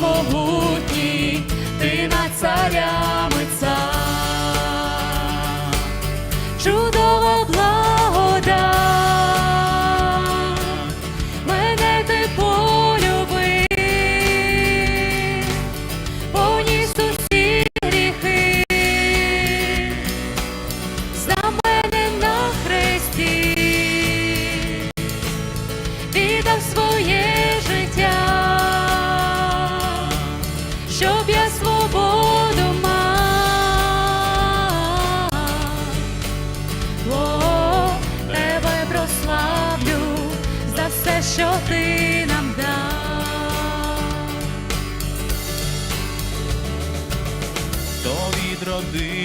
Могутній, ти на царями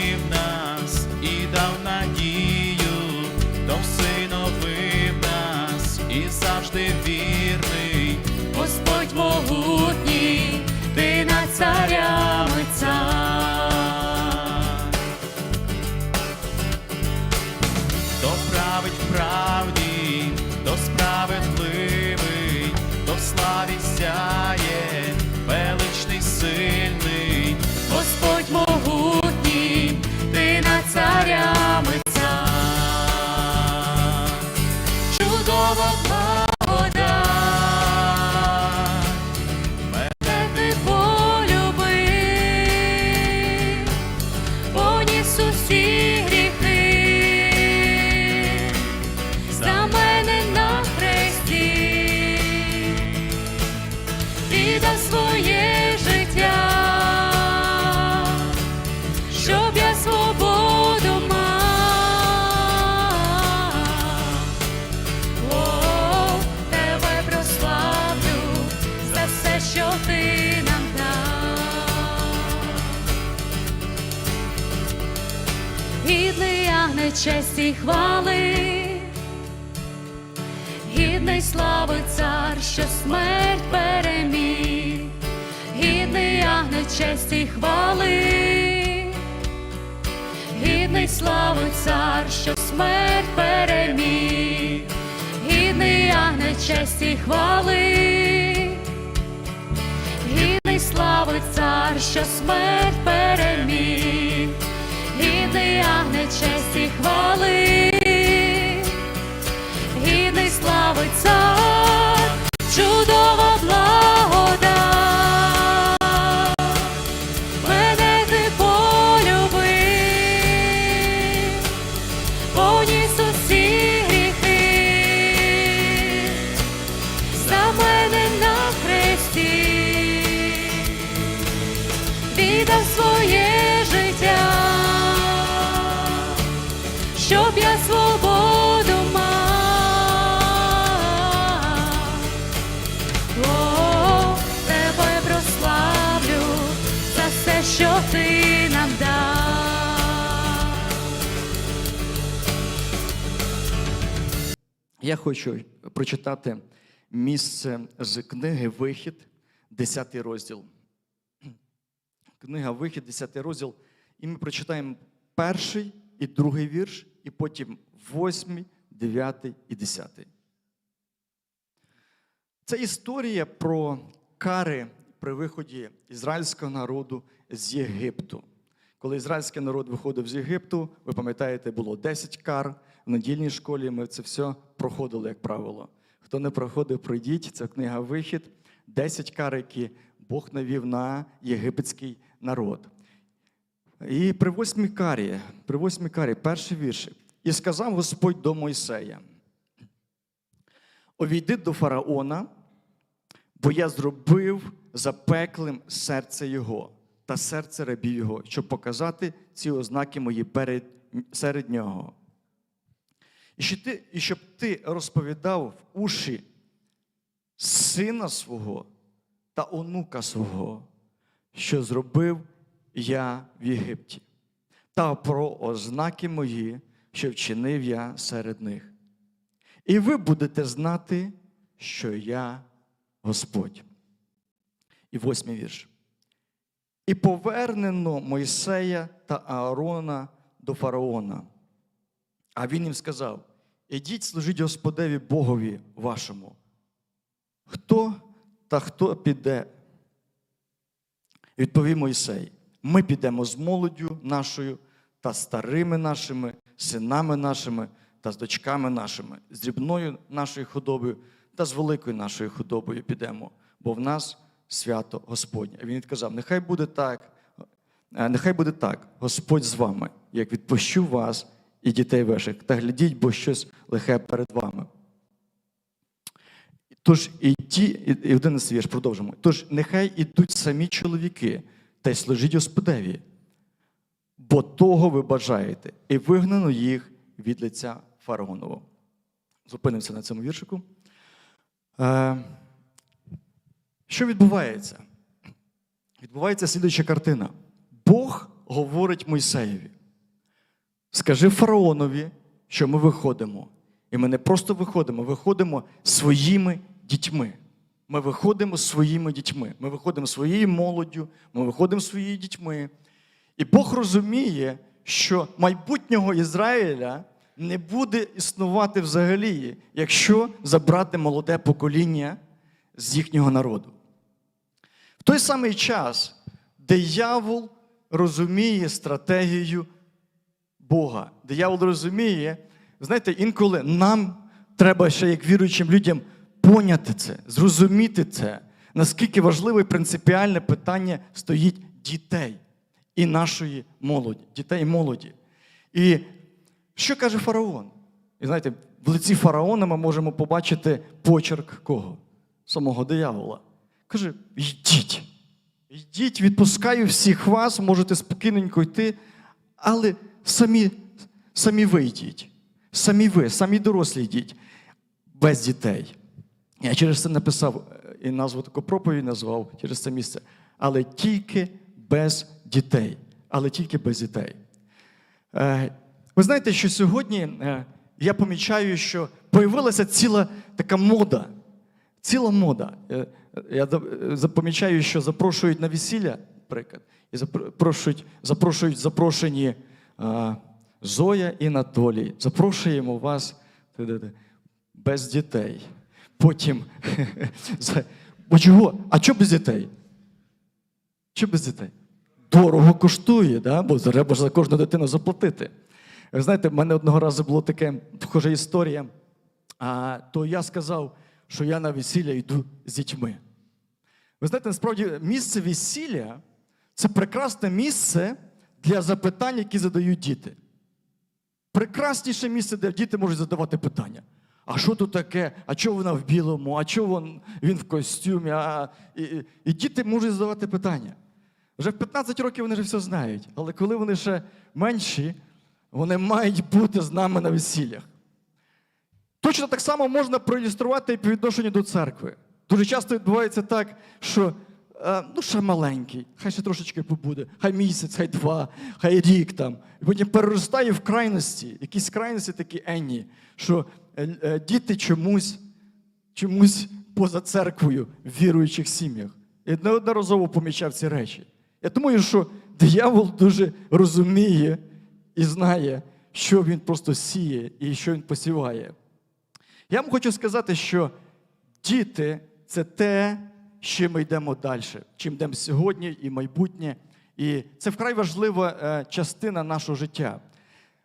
відродив нас і дав надію, хто всиновив нас і завжди вірний. Господь могутній, ти над царями цар. Хто править в правді, хто справедливий, хто в славі сяє, честі й хвали, гідний слави цар, що смерть переміг, гідний ягне честі й хвали, гідний слави цар, що смерть переміг, гідний ягне честі й хвали, гідний слави цар, що смерть переміг, честі й хвали, гідний слави цар, Я хочу прочитати місце з книги Вихід, 10 розділ. Книга Вихід, 10 розділ. І ми прочитаємо перший і другий вірш, і потім восьмий, дев'ятий і десятий. Це історія про кари при виході ізраїльського народу з Єгипту. Коли ізраїльський народ виходив з Єгипту, ви пам'ятаєте, було 10 кар. В недільній школі ми це все проходили, як правило. Хто не проходив, пройдіть. Це книга Вихід, 10 кар, які Бог навів на єгипетський народ. І при восьмій карі, при восьмій карі, перший вірш. І сказав Господь до Мойсея: Увійди до фараона, бо я зробив запеклим серце його та серце рабів його, щоб показати ці ознаки мої перед, серед нього. І щоб, ти, і щоб ти розповідав в уші сина свого та онука свого, що зробив я в Єгипті, та про ознаки мої, що вчинив я серед них. І ви будете знати, що я Господь. І восьмий вірш. І повернено Мойсея та Аарона до фараона. А він їм сказав: Ідіть служіть Господеві Богові вашому. Хто та хто піде? Відповів Мойсей: Ми підемо з молоддю нашою та старими нашими, синами нашими та з дочками нашими, з дрібною нашою худобою та з великою нашою худобою підемо, бо в нас свято Господнє. Він відказав: Нехай буде так, е, нехай буде так, Господь з вами, як відпущу вас і дітей ваших, та глядіть, бо щось лихе перед вами. Тож і ті, і 11 вірш, продовжимо. Тож нехай ідуть самі чоловіки та й служіть Господеві, бо того ви бажаєте, і вигнано їх від лиця фараонового. Зупинимося на цьому віршику. Е, що відбувається? Відбувається слідуюча картина. Бог говорить Мойсеєві. Скажи фараонові, що ми виходимо. І ми не просто виходимо, виходимо своїми дітьми. Ми виходимо своїми дітьми. Ми виходимо своєю молоддю, ми виходимо своїми дітьми. І Бог розуміє, що майбутнього Ізраїля не буде існувати взагалі, якщо забрати молоде покоління з їхнього народу. В той самий час диявол розуміє стратегію Бога. Диявол розуміє, знаєте, інколи нам треба ще, як віруючим людям, поняти це, зрозуміти це, наскільки важливе і принципіальне питання стоїть дітей і нашої молоді, дітей і молоді. І що каже фараон? І знаєте, в лиці фараона ми можемо побачити почерк кого? Самого диявола. Каже: йдіть, йдіть, відпускаю всіх вас, можете спокійненько йти, але самі, самі ви йдіть. Самі ви, самі дорослі йдіть без дітей. Я через це написав е, і назву таку проповідь назвав через це місце. Але тільки без дітей. Але тільки без дітей. Е, Ви знаєте, що сьогодні е, я помічаю, що появилася ціла така мода. Ціла мода. Я за- запомічаю, що запрошують на весілля, приклад, і запрошують, запрошують запрошені Зоя і Анатолій. Запрошуємо вас без дітей. Потім. Бо чого? А чого без дітей? Чого без дітей? Дорого коштує, да? бо треба ж за кожну дитину заплатити. Ви знаєте, в мене одного разу була така схожа історія. А, то я сказав, що я на весілля йду з дітьми. Ви знаєте, насправді місце весілля це прекрасне місце для запитань, які задають діти. Прекрасніше місце, де діти можуть задавати питання. А що тут таке? А чого вона в білому? А чого він, він в костюмі? А, і, і, діти можуть задавати питання. Вже в 15 років вони вже все знають. Але коли вони ще менші, вони мають бути з нами на весіллях. Точно так само можна проілюструвати і по відношенню до церкви. Дуже часто відбувається так, що ну, ще маленький, хай ще трошечки побуде, хай місяць, хай два, хай рік там. І потім переростає в крайності, якісь крайності такі енні, що е, е, діти чомусь, чомусь поза церквою в віруючих сім'ях. І неодноразово помічав ці речі. Я думаю, що диявол дуже розуміє і знає, що він просто сіє і що він посіває. Я вам хочу сказати, що діти це те, чим ми йдемо далі, чим йдемо сьогодні і майбутнє. І це вкрай важлива е, частина нашого життя.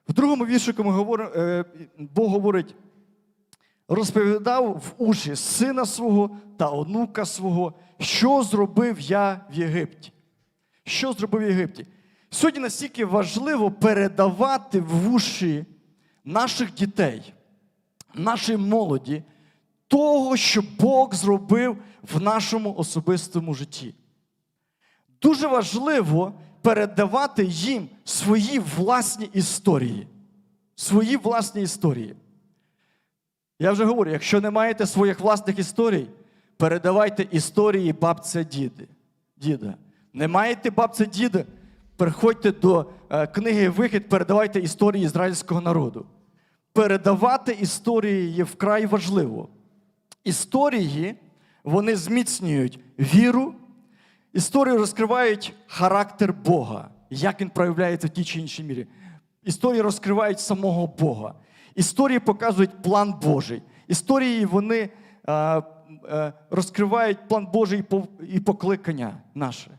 В другому віршику ми говоримо, е, Бог говорить: розповідав в уші сина свого та онука свого, що зробив я в Єгипті. Що зробив в Єгипті? Сьогодні настільки важливо передавати в уші наших дітей нашій молоді того, що Бог зробив в нашому особистому житті. Дуже важливо передавати їм свої власні історії. Свої власні історії. Я вже говорю, якщо не маєте своїх власних історій, передавайте історії бабця діди, діда. Не маєте бабця діда, Приходьте до е, книги Вихід, передавайте історії ізраїльського народу. Передавати історії є вкрай важливо. Історії вони зміцнюють віру, історії розкривають характер Бога, як він проявляється в тій чи іншій мірі. Історії розкривають самого Бога. Історії показують план Божий. Історії вони е, е, розкривають план Божий і покликання наше.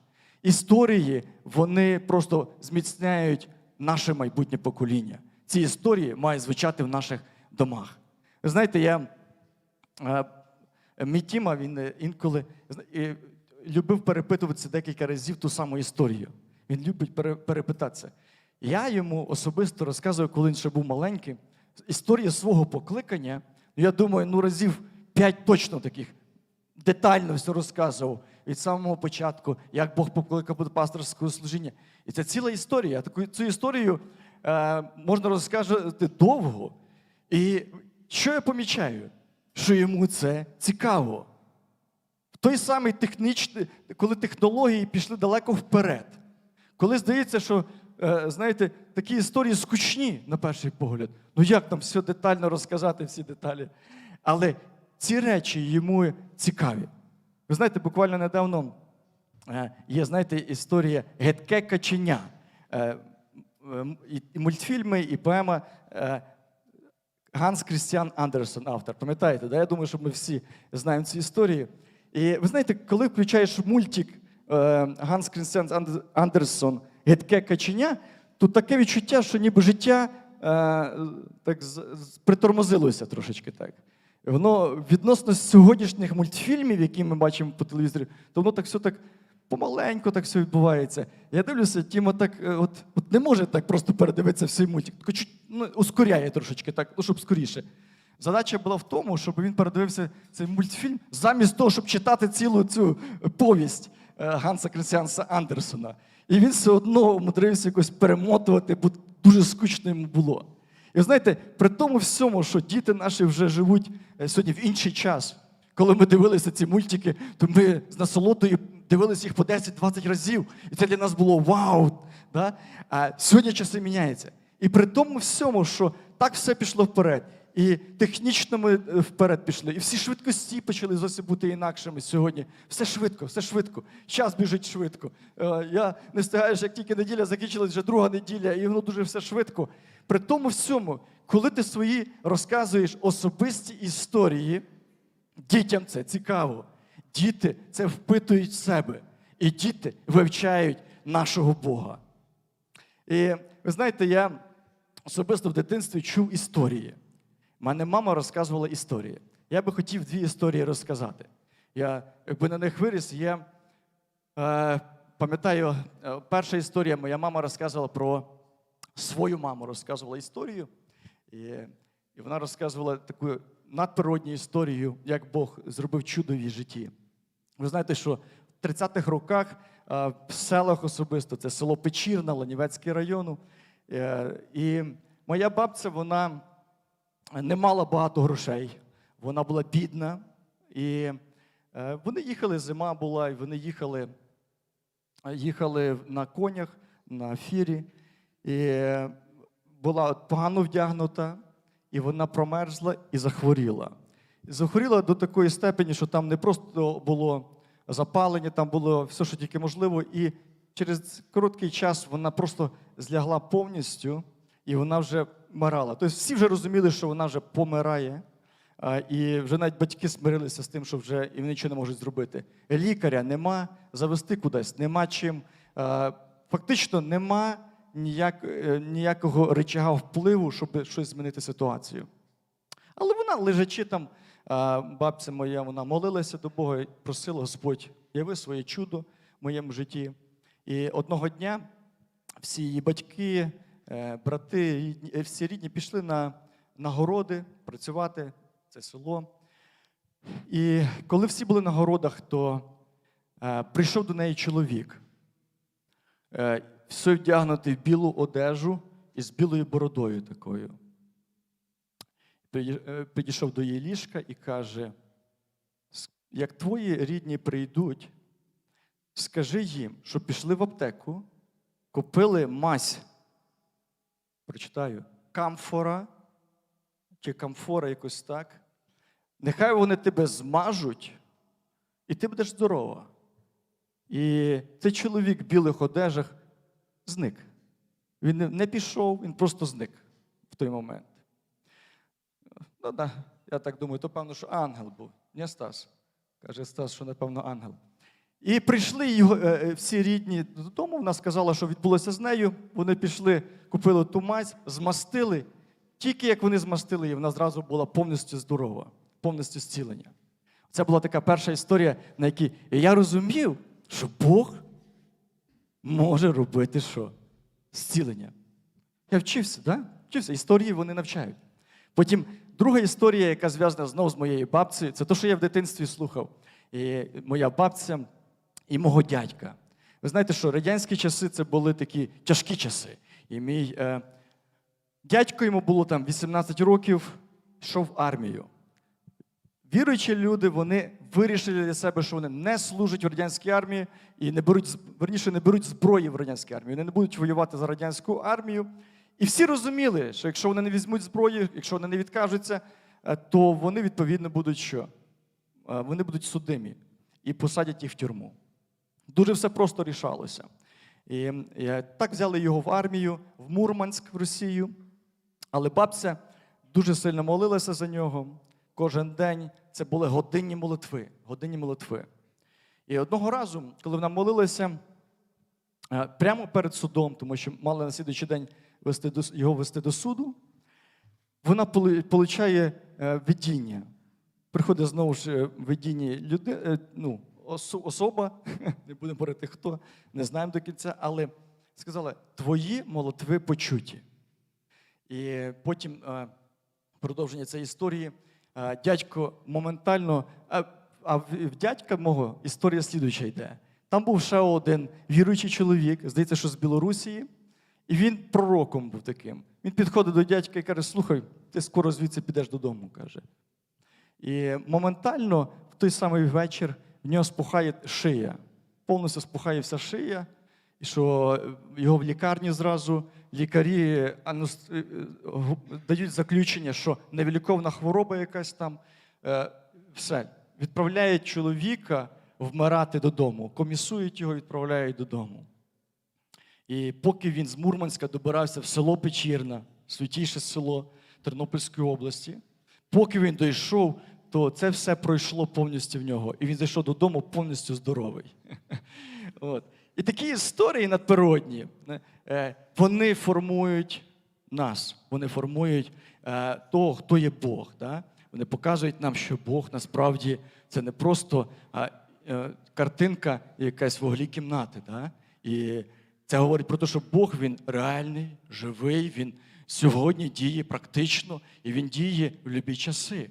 Історії вони просто зміцняють наше майбутнє покоління. Ці історії мають звучати в наших домах. Ви знаєте, я мій Тіма, він е, інколи любив перепитуватися декілька разів ту саму історію. Він любить перепитатися. Я йому особисто розказую, коли він ще був маленький, історію свого покликання. ну, Я думаю, ну разів п'ять точно таких детально все розказував від самого початку, як Бог покликав до пасторського служіння. І це ціла історія. Таку цю історію е, можна розказати довго. І що я помічаю? Що йому це цікаво. В той самий технічний, коли технології пішли далеко вперед. Коли здається, що е, знаєте, такі історії скучні на перший погляд. Ну як там все детально розказати, всі деталі. Але ці речі йому цікаві. Ви знаєте, буквально недавно е, є, знаєте, історія Гетке каченя. Е, і, мультфільми, і поема Ганс Крістіан Андерсон, автор. Пам'ятаєте, да? я думаю, що ми всі знаємо цю історію. І ви знаєте, коли включаєш мультик е, Ганс Крістіан Андерсон Гидке каченя, то таке відчуття, що ніби життя е, так притормозилося трошечки так. Воно відносно сьогоднішніх мультфільмів, які ми бачимо по телевізорі, то воно так все так помаленьку так все відбувається. Я дивлюся, Тіма так е, от, от не може так просто передивитися всій мультик. Чуть, ну, ускоряє трошечки, так, ну, щоб скоріше. Задача була в тому, щоб він передивився цей мультфільм замість того, щоб читати цілу цю повість е, Ганса Крістіанса Андерсона. І він все одно умудрився якось перемотувати, бо дуже скучно йому було. І знаєте, при тому всьому, що діти наші вже живуть е, сьогодні в інший час. Коли ми дивилися ці мультики, то ми з насолодою дивилися їх по 10-20 разів. І це для нас було вау! Да? А сьогодні часи міняються. І при тому всьому, що так все пішло вперед, і технічно ми е, вперед пішли, і всі швидкості почали зовсім бути інакшими сьогодні. Все швидко, все швидко. Час біжить швидко. Е, Я не встигаю, як тільки неділя закінчилась, вже друга неділя, і воно дуже все швидко. При тому всьому, коли ти свої розказуєш особисті історії, Дітям це цікаво. Діти це впитують в себе. І діти вивчають нашого Бога. І ви знаєте, я особисто в дитинстві чув історії. Мене мама розказувала історії. Я би хотів дві історії розказати. Я, якби на них виріс, я е, пам'ятаю, е, перша історія, моя мама розказувала про свою маму, розказувала історію. І, і вона розказувала таку надприродню історію, як Бог зробив чудо в її житті. Ви знаєте, що в 30-х роках е, в селах особисто, це село Печірна, Ланівецький району. е, І моя бабця, вона не мала багато грошей, вона була бідна. І е, вони їхали, зима була, і вони їхали, їхали на конях, на фірі. І була погано вдягнута, і вона промерзла і захворіла. Захворіла до такої степені, що там не просто було запалення, там було все, що тільки можливо. І через короткий час вона просто злягла повністю, і вона вже вмирала. Тобто всі вже розуміли, що вона вже помирає. І вже навіть батьки смирилися з тим, що вже і вони нічого не можуть зробити. Лікаря нема, завести кудись, нема чим. Фактично нема ніяк, е, ніякого речага впливу, щоб щось змінити ситуацію. Але вона, лежачи там, бабця моя, вона молилася до Бога і просила Господь, яви своє чудо в моєму житті. І одного дня всі її батьки, е, брати, е, всі рідні пішли на, на городи працювати, це село. І коли всі були на городах, то е, прийшов до неї чоловік, все вдягнутий в білу одежу і з білою бородою такою. Е, Підійшов до її ліжка і каже: як твої рідні прийдуть, скажи їм, що пішли в аптеку, купили мазь. Прочитаю. Камфора чи камфора якось так. Нехай вони тебе змажуть, і ти будеш здорова. І цей чоловік в білих одежах зник. Він не пішов, він просто зник в той момент. Ну, да, я так думаю, то певно, що ангел був. Не Стас. Каже Стас, що напевно ангел. І прийшли його е, е, всі рідні додому. Вона сказала, що відбулося з нею. Вони пішли, купили ту мазь, змастили. Тільки як вони змастили її, вона зразу була повністю здорова, повністю зцілення. Це була така перша історія, на якій я розумів, що Бог може робити що? Зцілення. Я вчився, да? Вчився. Історії вони навчають. Потім друга історія, яка зв'язана знову з моєю бабцею, це те, що я в дитинстві слухав. І моя бабця і мого дядька. Ви знаєте, що радянські часи це були такі тяжкі часи. І мій е, дядько йому було там 18 років, йшов в армію. Віруючі люди, вони вирішили для себе, що вони не служать в радянській армії і не беруть, верніше, не беруть зброї в радянській армії. Вони не будуть воювати за радянську армію. І всі розуміли, що якщо вони не візьмуть зброю, якщо вони не відкажуться, е, то вони відповідно будуть що? Е, Вони будуть судимі і посадять їх в тюрму. Дуже все просто рішалося. І так взяли його в армію, в Мурманськ, в Росію. Але бабця дуже сильно молилася за нього. Кожен день це були годинні молитви. Годинні молитви. І одного разу, коли вона молилася е, прямо перед судом, тому що мали на слідуючий день вести до, його вести до суду, вона получає е, видіння. Приходить знову ж е, видіння люди, е, ну, особа, не будемо говорити хто, не знаємо до кінця, але сказала: твої молитви почуті. І потім продовження цієї історії. Дядько моментально, а, в дядька мого історія слідуюча йде. Там був ще один віруючий чоловік, здається, що з Білорусії, і він пророком був таким. Він підходить до дядька і каже: Слухай, ти скоро звідси підеш додому, каже. І моментально в той самий вечір в нього спухає шия. Повністю спухає вся шия, і що його в лікарні зразу лікарі анус- е, е, дають заключення, що невіліковна хвороба якась там. Е, Все. Відправляють чоловіка вмирати додому, комісують його, відправляють додому. І поки він з Мурманська добирався в село Печірна, святіше село Тернопільської області, поки він дійшов, то це все пройшло повністю в нього. І він зайшов додому повністю здоровий. От. І такі історії надприродні, е, вони формують нас, вони формують е, того, хто є Бог. Да? Вони показують нам, що Бог насправді це не просто е, картинка якась в оглі кімнати. Да? І це говорить про те, що Бог він реальний, живий, він сьогодні діє практично і він діє в любі часи.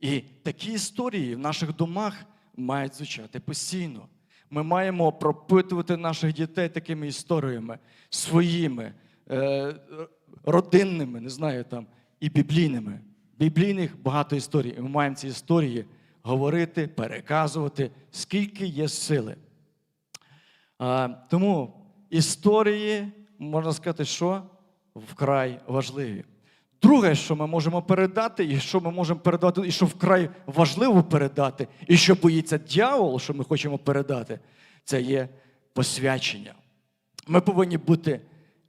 І такі історії в наших домах мають звучати постійно. Ми маємо пропитувати наших дітей такими історіями своїми, е, родинними, не знаю там, і біблійними. Біблійних багато історій. І ми маємо ці історії говорити, переказувати, скільки є сили. А, тому історії, можна сказати, що вкрай важливі. Друге, що ми можемо передати, і що ми можемо передати, і що вкрай важливо передати, і що боїться дьявол, що ми хочемо передати, це є посвячення. Ми повинні бути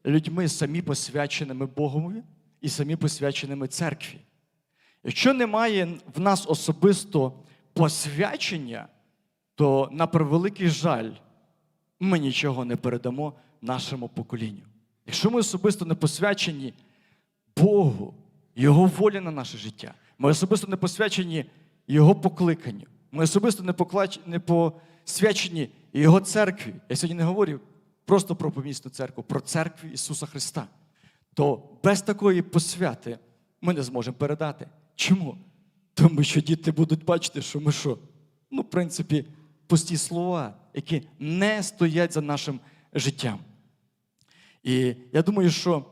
людьми самі посвяченими Богові і самі посвяченими церкві. Якщо немає в нас особисто посвячення, то на превеликий жаль, ми нічого не передамо нашому поколінню. Якщо ми особисто не посвячені Богу, Його волі на наше життя, ми особисто не посвячені Його покликанню, ми особисто не, поклач... не посвячені Його церкві. Я сьогодні не говорю просто про помісну церкву, про церкву Ісуса Христа. То без такої посвяти ми не зможемо передати. Чому? Тому що діти будуть бачити, що ми що? Ну, в принципі, пусті слова, які не стоять за нашим життям. І я думаю, що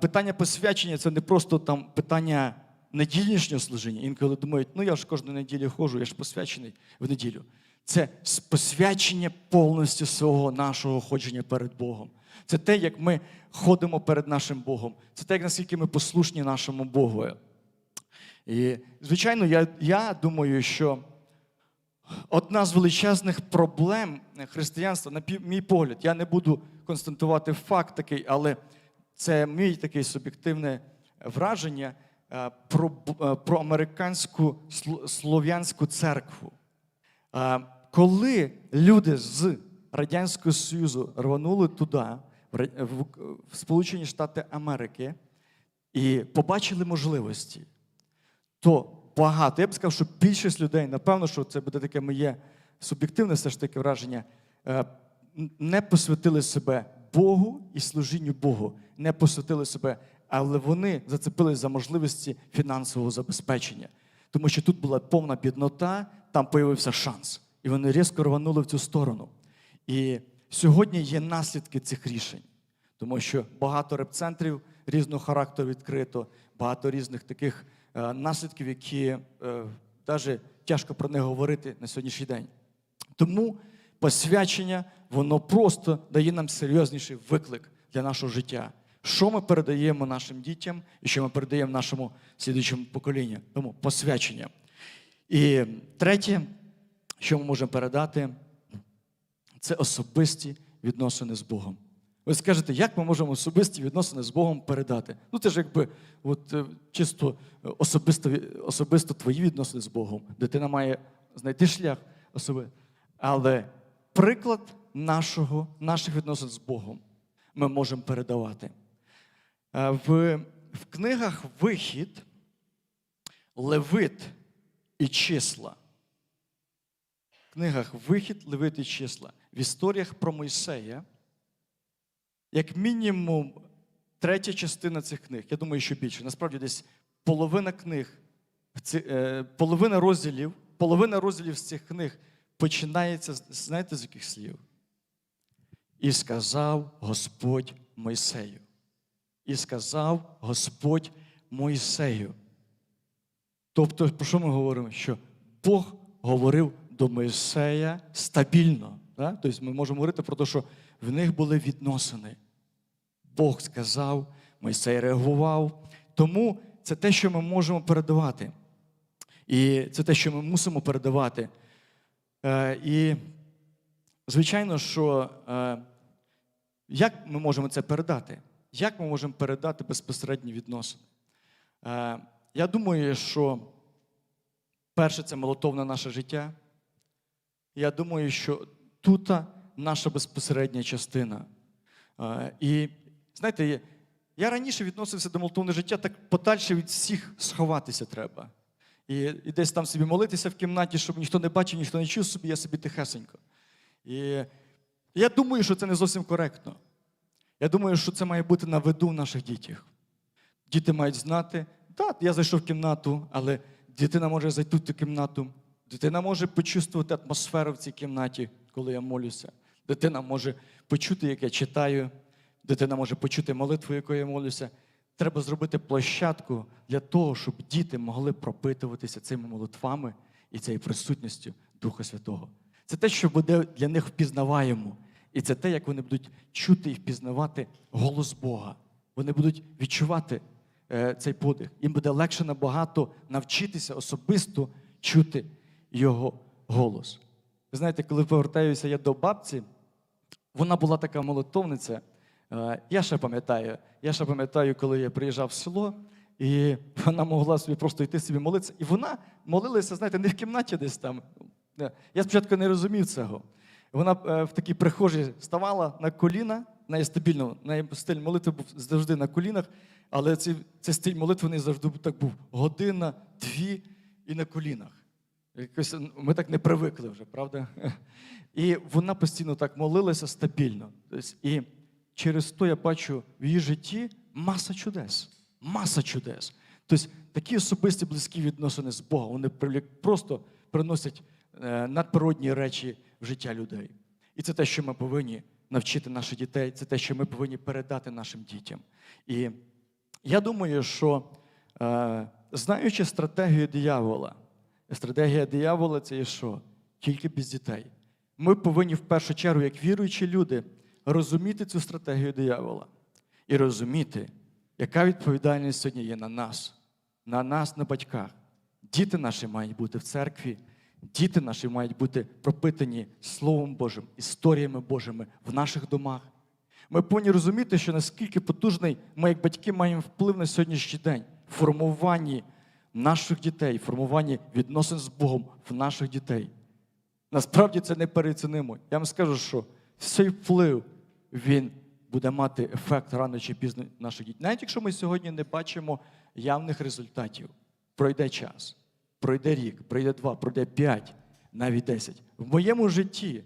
питання посвячення це не просто там питання недільнішнього служіння. Інколи думають, ну я ж кожну неділю ходжу, я ж посвячений в неділю. це посвячення повністю свого нашого ходження перед Богом. Це те, як ми ходимо перед нашим Богом. Це те, як наскільки ми послушні нашому Богу. І, звичайно, я, я думаю, що одна з величезних проблем християнства, на мій погляд, я не буду констатувати факт такий, але це мій такий суб'єктивне враження е, про, е, про американську слов'янську церкву. Е, Коли люди з Радянського Союзу рванули туди, в Сполучені Штати Америки, і побачили можливості, то багато, я б сказав, що більшість людей, напевно, що це буде таке моє суб'єктивне все ж таки враження, е, не посвятили себе Богу і служінню Богу, не посвятили себе, але вони зацепились за можливості фінансового забезпечення. Тому що тут була повна біднота, там появився шанс. І вони різко рванули в цю сторону. І сьогодні є наслідки цих рішень. Тому що багато реп-центрів різного характеру відкрито, багато різних таких наслідків, які е, навіть тяжко про них говорити на сьогоднішній день. Тому посвячення, воно просто дає нам серйозніший виклик для нашого життя. Що ми передаємо нашим дітям і що ми передаємо нашому слідуючому поколінню? Тому посвячення. І третє, що ми можемо передати, це особисті відносини з Богом. Ви скажете, як ми можемо особисті відносини з Богом передати? Ну, це ж якби от, е, чисто е, особисто, особисто твої відносини з Богом. Дитина має знайти шлях особи. Але приклад нашого, наших відносин з Богом ми можемо передавати. Е, В, в книгах Вихід, Левит і числа в книгах Вихід, Левит і числа, в історіях про Мойсея, як мінімум, третя частина цих книг, я думаю, що більше. Насправді, десь половина книг, е, половина розділів, половина розділів з цих книг починається, знаєте, з яких слів? І сказав Господь Мойсею. І сказав Господь Мойсею. Тобто, про що ми говоримо? Що Бог говорив до Мойсея стабільно. Да? Тобто ми можемо говорити про те, що в них були відносини. Бог сказав, Мойсей реагував. Тому це те, що ми можемо передавати. І це те, що ми мусимо передавати. Е, і, звичайно, що е, як ми можемо це передати? Як ми можемо передати безпосередні відносини? Е, я думаю, що перше це молотовне наше життя. Я думаю, що тут наша безпосередня частина. І знаєте, я раніше відносився до молотовного життя, так подальше від всіх сховатися треба. І, і десь там собі молитися в кімнаті, щоб ніхто не бачив, ніхто не чув собі, я собі тихесенько. І я думаю, що це не зовсім коректно. Я думаю, що це має бути на виду в наших дітях. Діти мають знати, так, я зайшов в кімнату, але дитина може зайти в ту кімнату. Дитина може почувствувати атмосферу в цій кімнаті, коли я молюся. Дитина може почути, як я читаю. Дитина може почути молитву, якою я молюся. Треба зробити площадку для того, щоб діти могли пропитуватися цими молитвами і цією присутністю Духа Святого. Це те, що буде для них впізнаваємо. І це те, як вони будуть чути і впізнавати голос Бога. Вони будуть відчувати е, цей подих. Їм буде легше набагато навчитися особисто чути його голос. Ви знаєте, коли повертаюся я до бабці, вона була така молитовниця. Е, Я ще пам'ятаю, я ще пам'ятаю, коли я приїжджав в село, і вона могла собі просто йти собі молитися. І вона молилася, знаєте, не в кімнаті десь там. Е, Я спочатку не розумів цього. Вона е, в такій прихожій ставала на коліна, найстабільно, неї стиль молитви був завжди на колінах, але цей, цей стиль молитви не завжди так був година, дві і на колінах. Якось ми так не привикли вже, правда? І вона постійно так молилася стабільно. Тобто, і через то я бачу в її житті маса чудес. Маса чудес. Тобто такі особисті близькі відносини з Богом, вони просто приносять е, надприродні речі в життя людей. І це те, що ми повинні навчити наших дітей, це те, що ми повинні передати нашим дітям. І я думаю, що е, знаючи стратегію диявола, стратегія диявола це є що? тільки без дітей. Ми повинні в першу чергу, як віруючі люди, розуміти цю стратегію диявола і розуміти, яка відповідальність сьогодні є на нас, на нас, на батьках. Діти наші мають бути в церкві, діти наші мають бути пропитані Словом Божим, історіями Божими в наших домах. Ми повинні розуміти, що наскільки потужний ми, як батьки, маємо вплив на сьогоднішній день в формуванні наших дітей, в формуванні відносин з Богом в наших дітей. Насправді це не переоцінимо. Я вам скажу, що цей вплив він буде мати ефект рано чи пізно наших дітей. Навіть якщо ми сьогодні не бачимо явних результатів, пройде час, пройде рік, пройде два, пройде п'ять, навіть десять. В моєму житті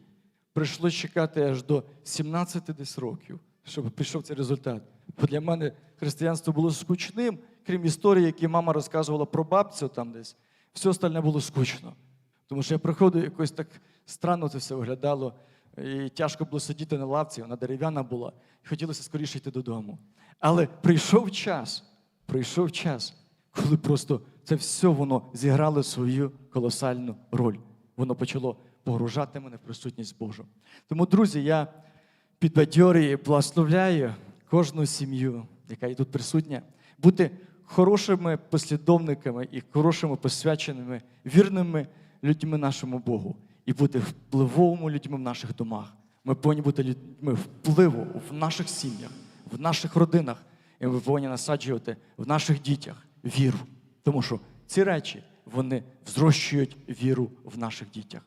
прийшлося чекати аж до 17 десь років, щоб прийшов цей результат. Бо для мене християнство було скучним, крім історії, які мама розказувала про бабцю там десь. Все остальне було скучно. Тому що я приходив, якось так странно це все виглядало. І тяжко було сидіти на лавці, вона дерев'яна була, і хотілося скоріше йти додому. Але прийшов час, прийшов час, коли просто це все воно зіграло свою колосальну роль. Воно почало погружати мене в присутність Божу. Тому, друзі, я підбадьорюю і благословляю кожну сім'ю, яка є тут присутня, бути хорошими послідовниками і хорошими посвяченими, вірними людьми нашому Богу і бути впливовими людьми в наших домах. Ми повинні бути людьми впливу в наших сім'ях, в наших родинах, і ми повинні насаджувати в наших дітях віру. Тому що ці речі вони взрощують віру в наших дітях.